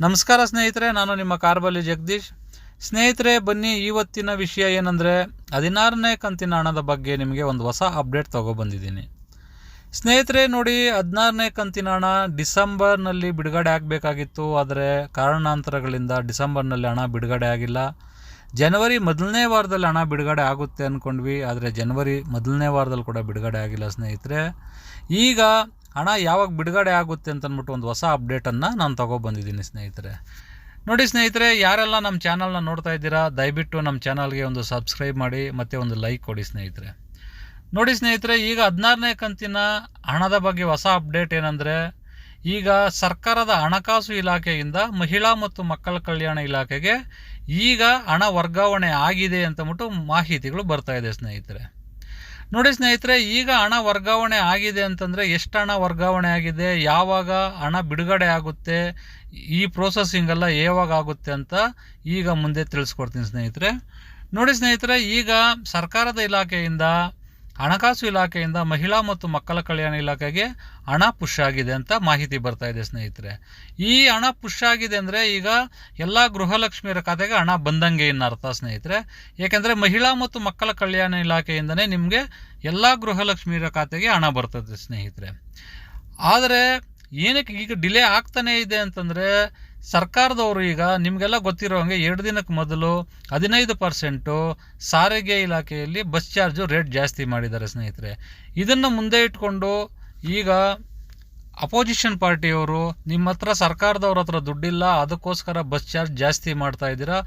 ನಮಸ್ಕಾರ ಸ್ನೇಹಿತರೆ, ನಾನು ನಿಮ್ಮ ಕಾರ್ಬಲ್ಲಿ ಜಗದೀಶ್. ಸ್ನೇಹಿತರೆ, ಬನ್ನಿ, ಇವತ್ತಿನ ವಿಷಯ ಏನಂದರೆ, ಹದಿನಾರನೇ ಕಂತಿನ ಹಣದ ಬಗ್ಗೆ ನಿಮಗೆ ಒಂದು ಹೊಸ ಅಪ್ಡೇಟ್ ತೊಗೊಬಂದಿದ್ದೀನಿ ಸ್ನೇಹಿತರೆ, ನೋಡಿ, ಹದಿನಾರನೇ ಕಂತಿನ ಹಣ ಡಿಸೆಂಬರ್ನಲ್ಲಿ ಬಿಡುಗಡೆ ಆಗಬೇಕಾಗಿತ್ತು. ಆದರೆ, ಕಾರಣಾಂತರಗಳಿಂದ ಡಿಸೆಂಬರ್ನಲ್ಲಿ ಹಣ ಬಿಡುಗಡೆ ಆಗಿಲ್ಲ. ಜನವರಿ ಮೊದಲನೇ ವಾರದಲ್ಲಿ ಹಣ ಬಿಡುಗಡೆ ಆಗುತ್ತೆ ಅಂದ್ಕೊಂಡ್ವಿ ಆದರೆ, ಜನವರಿ ಮೊದಲನೇ ವಾರದಲ್ಲಿ ಕೂಡ ಬಿಡುಗಡೆ ಆಗಿಲ್ಲ ಸ್ನೇಹಿತರೆ. ಈಗ ಹಣ ಯಾವಾಗ ಬಿಡುಗಡೆ ಆಗುತ್ತೆ ಅಂತ ಅಂದ್ಬಿಟ್ಟು ಒಂದು ಹೊಸ ಅಪ್ಡೇಟನ್ನು ನಾನು ತೊಗೊಬಂದಿದ್ದೀನಿ ಸ್ನೇಹಿತರೆ. ನೋಡಿ ಸ್ನೇಹಿತರೆ, ಯಾರೆಲ್ಲ ನಮ್ಮ ಚಾನಲ್ನ ನೋಡ್ತಾ ಇದ್ದೀರಾ, ದಯವಿಟ್ಟು ನಮ್ಮ ಚಾನಲ್ಗೆ ಒಂದು ಸಬ್ಸ್ಕ್ರೈಬ್ ಮಾಡಿ, ಮತ್ತು ಒಂದು ಲೈಕ್ ಕೊಡಿ ಸ್ನೇಹಿತರೆ. ನೋಡಿ ಸ್ನೇಹಿತರೆ, ಈಗ ಹದಿನಾರನೇ ಕಂತಿನ ಹಣದ ಬಗ್ಗೆ ಹೊಸ ಅಪ್ಡೇಟ್ ಏನಂದರೆ, ಈಗ ಸರ್ಕಾರದ ಹಣಕಾಸು ಇಲಾಖೆಯಿಂದ ಮಹಿಳಾ ಮತ್ತು ಮಕ್ಕಳ ಕಲ್ಯಾಣ ಇಲಾಖೆಗೆ ಈಗ ಹಣ ವರ್ಗಾವಣೆ ಆಗಿದೆ ಅಂತಂದ್ಬಿಟ್ಟು ಮಾಹಿತಿಗಳು ಬರ್ತಾ ಇದೆ ಸ್ನೇಹಿತರೆ. ನೋಡಿ ಸ್ನೇಹಿತರೆ, ಈಗ ಹಣ ವರ್ಗಾವಣೆ ಆಗಿದೆ ಅಂತಂದರೆ ಎಷ್ಟು ಹಣ ವರ್ಗಾವಣೆ ಆಗಿದೆ, ಯಾವಾಗ ಹಣ ಬಿಡುಗಡೆ ಆಗುತ್ತೆ, ಈ ಪ್ರೋಸೆಸ್ಸಿಂಗ್ ಎಲ್ಲ ಯಾವಾಗ ಆಗುತ್ತೆ ಅಂತ ಈಗ ಮುಂದೆ ತಿಳಿಸ್ಕೊಡ್ತೀನಿ ಸ್ನೇಹಿತರೆ. ನೋಡಿ ಸ್ನೇಹಿತರೆ, ಈಗ ಸರ್ಕಾರದ ಇಲಾಖೆಯಿಂದ ಹಣಕಾಸು ಇಲಾಖೆಯಿಂದ ಮಹಿಳಾ ಮತ್ತು ಮಕ್ಕಳ ಕಲ್ಯಾಣ ಇಲಾಖೆಗೆ ಹಣ ಪುಷ್ ಆಗಿದೆ ಅಂತ ಮಾಹಿತಿ ಬರ್ತಾ ಇದೆ, ಸ್ನೇಹಿತರೆ. ಈ ಹಣ ಪುಷ್ ಆಗಿದೆ ಅಂದರೆ ಈಗ ಎಲ್ಲ ಗೃಹಲಕ್ಷ್ಮಿಯರ ಖಾತೆಗೆ ಹಣ ಬಂದಂಗೆ ಅರ್ಥ ಸ್ನೇಹಿತರೆ? ಏಕೆಂದರೆ ಮಹಿಳಾ ಮತ್ತು ಮಕ್ಕಳ ಕಲ್ಯಾಣ ಇಲಾಖೆಯಿಂದನೇ ನಿಮಗೆ ಎಲ್ಲ ಗೃಹಲಕ್ಷ್ಮಿಯರ ಖಾತೆಗೆ ಹಣ ಬರ್ತದೆ, ಸ್ನೇಹಿತರೆ. ಆದರೆ ಏನಕ್ಕೆ ಈಗ ಡಿಲೇ ಆಗ್ತಾನೇ ಇದೆ ಅಂತಂದರೆ ಸರ್ಕಾರದವರು ಈಗ ನಿಮಗೆಲ್ಲ ಗೊತ್ತಿರೋ ಹಾಗೆ ಎರಡು ದಿನಕ್ಕೆ ಮೊದಲು ಹದಿನೈದು ಪರ್ಸೆಂಟು ಸಾರಿಗೆ ಇಲಾಖೆಯಲ್ಲಿ ಬಸ್ ಚಾರ್ಜು ರೇಟ್ ಜಾಸ್ತಿ ಮಾಡಿದ್ದಾರೆ ಸ್ನೇಹಿತರೆ. ಇದನ್ನು ಮುಂದೆ ಇಟ್ಕೊಂಡು ಈಗ ಅಪೋಸಿಷನ್ ಪಾರ್ಟಿಯವರು ನಿಮ್ಮ ಹತ್ರ ಸರ್ಕಾರದವ್ರ ಹತ್ರ ದುಡ್ಡಿಲ್ಲ, ಅದಕ್ಕೋಸ್ಕರ ಬಸ್ ಚಾರ್ಜ್ ಜಾಸ್ತಿ ಮಾಡ್ತಾ ಇದ್ದೀರಾ?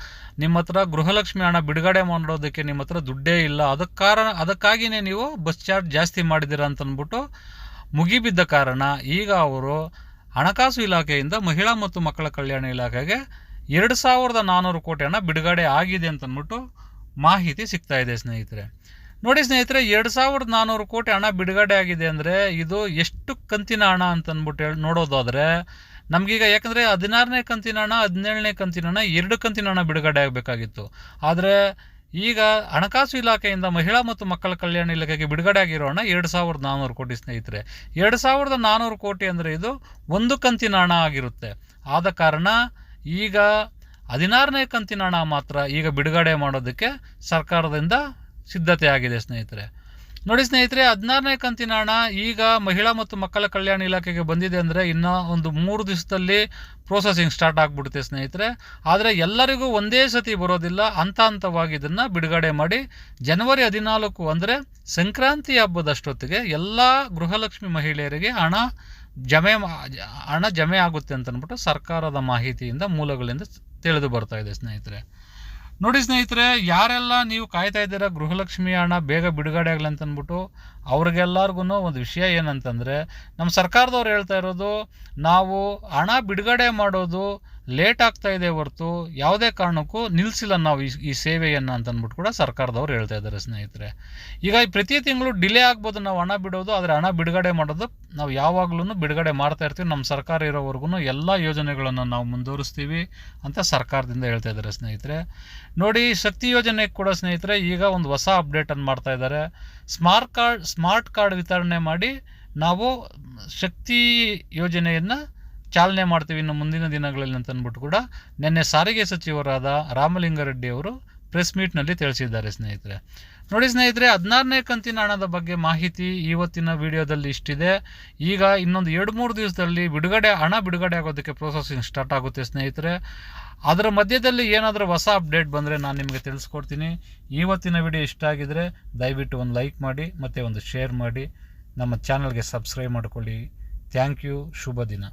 ನಿಮ್ಮ ಹತ್ರ ಗೃಹಲಕ್ಷ್ಮಿ ಹಣ ಬಿಡುಗಡೆ ಮಾಡೋದಕ್ಕೆ ನಿಮ್ಮ ಹತ್ರ ದುಡ್ಡೇ ಇಲ್ಲ, ಅದಕ್ಕೆ ಕಾರಣ ಅದಕ್ಕಾಗಿಯೇ ನೀವು ಬಸ್ ಚಾರ್ಜ್ ಜಾಸ್ತಿ ಮಾಡಿದ್ದೀರಾ ಅಂತಂದ್ಬಿಟ್ಟು ಮುಗಿಬಿದ್ದ ಕಾರಣ ಈಗ ಅವರು ಹಣಕಾಸು ಇಲಾಖೆಯಿಂದ ಮಹಿಳಾ ಮತ್ತು ಮಕ್ಕಳ ಕಲ್ಯಾಣ ಇಲಾಖೆಗೆ ಎರಡು ಸಾವಿರದ ನಾನ್ನೂರು ಕೋಟಿ ಹಣ ಬಿಡುಗಡೆ ಆಗಿದೆ ಅಂತಂದ್ಬಿಟ್ಟು ಮಾಹಿತಿ ಸಿಗ್ತಾ ಇದೆ ಸ್ನೇಹಿತರೆ. ನೋಡಿ ಸ್ನೇಹಿತರೆ, ಎರಡು ಸಾವಿರದ ನಾನ್ನೂರು ಕೋಟಿ ಹಣ ಬಿಡುಗಡೆ ಆಗಿದೆ ಅಂದರೆ ಇದು ಎಷ್ಟು ಕಂತಿನ ಹಣ ಅಂತಂದ್ಬಿಟ್ಟು ಹೇಳಿ ನೋಡೋದಾದರೆ, ನಮಗೀಗ ಯಾಕಂದರೆ ಹದಿನಾರನೇ ಕಂತಿನ ಹಣ, ಹದಿನೇಳನೇ ಕಂತಿನ ಹಣ, ಎರಡು ಕಂತಿನ ಹಣ ಬಿಡುಗಡೆ ಆಗಬೇಕಾಗಿತ್ತು. ಆದರೆ ಈಗ ಹಣಕಾಸು ಇಲಾಖೆಯಿಂದ ಮಹಿಳಾ ಮತ್ತು ಮಕ್ಕಳ ಕಲ್ಯಾಣ ಇಲಾಖೆಗೆ ಬಿಡುಗಡೆ ಆಗಿರೋ ಹಣ ಎರಡು ಸಾವಿರದ ನಾನ್ನೂರು ಕೋಟಿ ಸ್ನೇಹಿತರೆ. ಎರಡು ಸಾವಿರದ ನಾನ್ನೂರು ಕೋಟಿ ಅಂದರೆ ಇದು ಒಂದು ಕಂತಿನ ಹಣ ಆಗಿರುತ್ತೆ. ಆದ ಕಾರಣ ಈಗ ಹದಿನಾರನೇ ಕಂತಿನ ಹಣ ಮಾತ್ರ ಈಗ ಬಿಡುಗಡೆ ಮಾಡೋದಕ್ಕೆ ಸರ್ಕಾರದಿಂದ ಸಿದ್ಧತೆ ಆಗಿದೆ ಸ್ನೇಹಿತರೆ. ನೋಡಿ ಸ್ನೇಹಿತರೆ, ಹದಿನಾರನೇ ಕಂತಿನ ಹಣ ಈಗ ಮಹಿಳಾ ಮತ್ತು ಮಕ್ಕಳ ಕಲ್ಯಾಣ ಇಲಾಖೆಗೆ ಬಂದಿದೆ ಅಂದರೆ ಇನ್ನೂ ಒಂದು ಮೂರು ದಿವಸದಲ್ಲಿ ಪ್ರೋಸೆಸಿಂಗ್ ಸ್ಟಾರ್ಟ್ ಆಗಿಬಿಡುತ್ತೆ ಸ್ನೇಹಿತರೆ. ಆದರೆ ಎಲ್ಲರಿಗೂ ಒಂದೇ ಸತಿ ಬರೋದಿಲ್ಲ. ಹಂತ ಹಂತವಾಗಿ ಇದನ್ನು ಬಿಡುಗಡೆ ಮಾಡಿ ಜನವರಿ ಹದಿನಾಲ್ಕು ಅಂದರೆ ಸಂಕ್ರಾಂತಿ ಹಬ್ಬದಷ್ಟೊತ್ತಿಗೆ ಎಲ್ಲ ಗೃಹಲಕ್ಷ್ಮಿ ಮಹಿಳೆಯರಿಗೆ ಹಣ ಜಮೆ ಹಣ ಜಮೆ ಆಗುತ್ತೆ ಅಂತ ಅಂದ್ಬಿಟ್ಟು ಸರ್ಕಾರದ ಮಾಹಿತಿಯಿಂದ ಮೂಲಗಳಿಂದ ತಿಳಿದು ಬರ್ತಾ ಇದೆ ಸ್ನೇಹಿತರೆ. ನೋಡಿ ಸ್ನೇಹಿತರೆ, ಯಾರೆಲ್ಲ ನೀವು ಕಾಯ್ತಾ ಇದ್ದೀರ ಗೃಹಲಕ್ಷ್ಮಿ ಹಣ ಬೇಗ ಬಿಡುಗಡೆ ಆಗಲಿ ಅಂತಂದ್ಬಿಟ್ಟು ಅವ್ರಿಗೆಲ್ಲರಿಗೂ ಒಂದು ವಿಷಯ ಏನಂತಂದರೆ ನಮ್ಮ ಸರ್ಕಾರದವ್ರು ಹೇಳ್ತಾ ಇರೋದು, ನಾವು ಹಣ ಬಿಡುಗಡೆ ಮಾಡೋದು ಲೇಟ್ ಆಗ್ತಾ ಇದೆ ಹೊರತು ಯಾವುದೇ ಕಾರಣಕ್ಕೂ ನಿಲ್ಲಿಸಿಲ್ಲ ನಾವು ಈ ಈ ಸೇವೆಯನ್ನು ಅಂತ ಅಂದ್ಬಿಟ್ಟು ಕೂಡ ಸರ್ಕಾರದವ್ರು ಹೇಳ್ತಾ ಇದ್ದಾರೆ ಸ್ನೇಹಿತರೆ. ಈಗ ಪ್ರತಿ ತಿಂಗಳು ಡಿಲೇ ಆಗ್ಬೋದು, ನಾವು ಹಣ ಬಿಡೋದು, ಆದರೆ ಹಣ ಬಿಡುಗಡೆ ಮಾಡೋದು ನಾವು ಯಾವಾಗಲೂ ಬಿಡುಗಡೆ ಮಾಡ್ತಾ ಇರ್ತೀವಿ. ನಮ್ಮ ಸರ್ಕಾರ ಇರೋವರೆಗೂ ಎಲ್ಲ ಯೋಜನೆಗಳನ್ನು ನಾವು ಮುಂದುವರಿಸ್ತೀವಿ ಅಂತ ಸರ್ಕಾರದಿಂದ ಹೇಳ್ತಾ ಇದ್ದಾರೆ ಸ್ನೇಹಿತರೆ. ನೋಡಿ, ಶಕ್ತಿ ಯೋಜನೆ ಕೂಡ ಸ್ನೇಹಿತರೆ, ಈಗ ಒಂದು ಹೊಸ ಅಪ್ಡೇಟನ್ನು ಮಾಡ್ತಾ ಇದ್ದಾರೆ. ಸ್ಮಾರ್ಟ್ ಕಾರ್ಡ್ ಸ್ಮಾರ್ಟ್ ಕಾರ್ಡ್ ವಿತರಣೆ ಮಾಡಿ ನಾವು ಶಕ್ತಿ ಯೋಜನೆಯನ್ನು ಚಾಲನೆ ಮಾಡ್ತೀವಿ ಇನ್ನು ಮುಂದಿನ ದಿನಗಳಲ್ಲಿ ಅಂತ ಅಂದ್ಬಿಟ್ಟು ಕೂಡ ನಿನ್ನೆ ಸಾರಿಗೆ ಸಚಿವರಾದ ರಾಮಲಿಂಗಾರೆಡ್ಡಿ ಅವರು ಪ್ರೆಸ್ ಮೀಟ್ನಲ್ಲಿ ತಿಳಿಸಿದ್ದಾರೆ ಸ್ನೇಹಿತರೆ. ನೋಡಿ ಸ್ನೇಹಿತರೆ, ಹದಿನಾರನೇ ಕಂತಿನ ಹಣದ ಬಗ್ಗೆ ಮಾಹಿತಿ ಇವತ್ತಿನ ವಿಡಿಯೋದಲ್ಲಿ ಇಷ್ಟಿದೆ. ಈಗ ಇನ್ನೊಂದು ಎರಡು ಮೂರು ದಿವಸದಲ್ಲಿ ಬಿಡುಗಡೆ, ಹಣ ಬಿಡುಗಡೆ ಆಗೋದಕ್ಕೆ ಪ್ರೊಸೆಸಿಂಗ್ ಸ್ಟಾರ್ಟ್ ಆಗುತ್ತೆ ಸ್ನೇಹಿತರೆ. ಅದರ ಮಧ್ಯದಲ್ಲಿ ಏನಾದರೂ ಹೊಸ ಅಪ್ಡೇಟ್ ಬಂದರೆ ನಾನು ನಿಮಗೆ ತಿಳಿಸ್ಕೊಡ್ತೀನಿ. ಇವತ್ತಿನ ವಿಡಿಯೋ ಇಷ್ಟ ಆಗಿದರೆ ದಯವಿಟ್ಟು ಒಂದು ಲೈಕ್ ಮಾಡಿ, ಮತ್ತು ಒಂದು ಶೇರ್ ಮಾಡಿ. ನಮ್ಮ ಚಾನಲ್ಗೆ ಸಬ್ಸ್ಕ್ರೈಬ್ ಮಾಡಿಕೊಳ್ಳಿ. ಥ್ಯಾಂಕ್ ಯು ಶುಭ ದಿನ.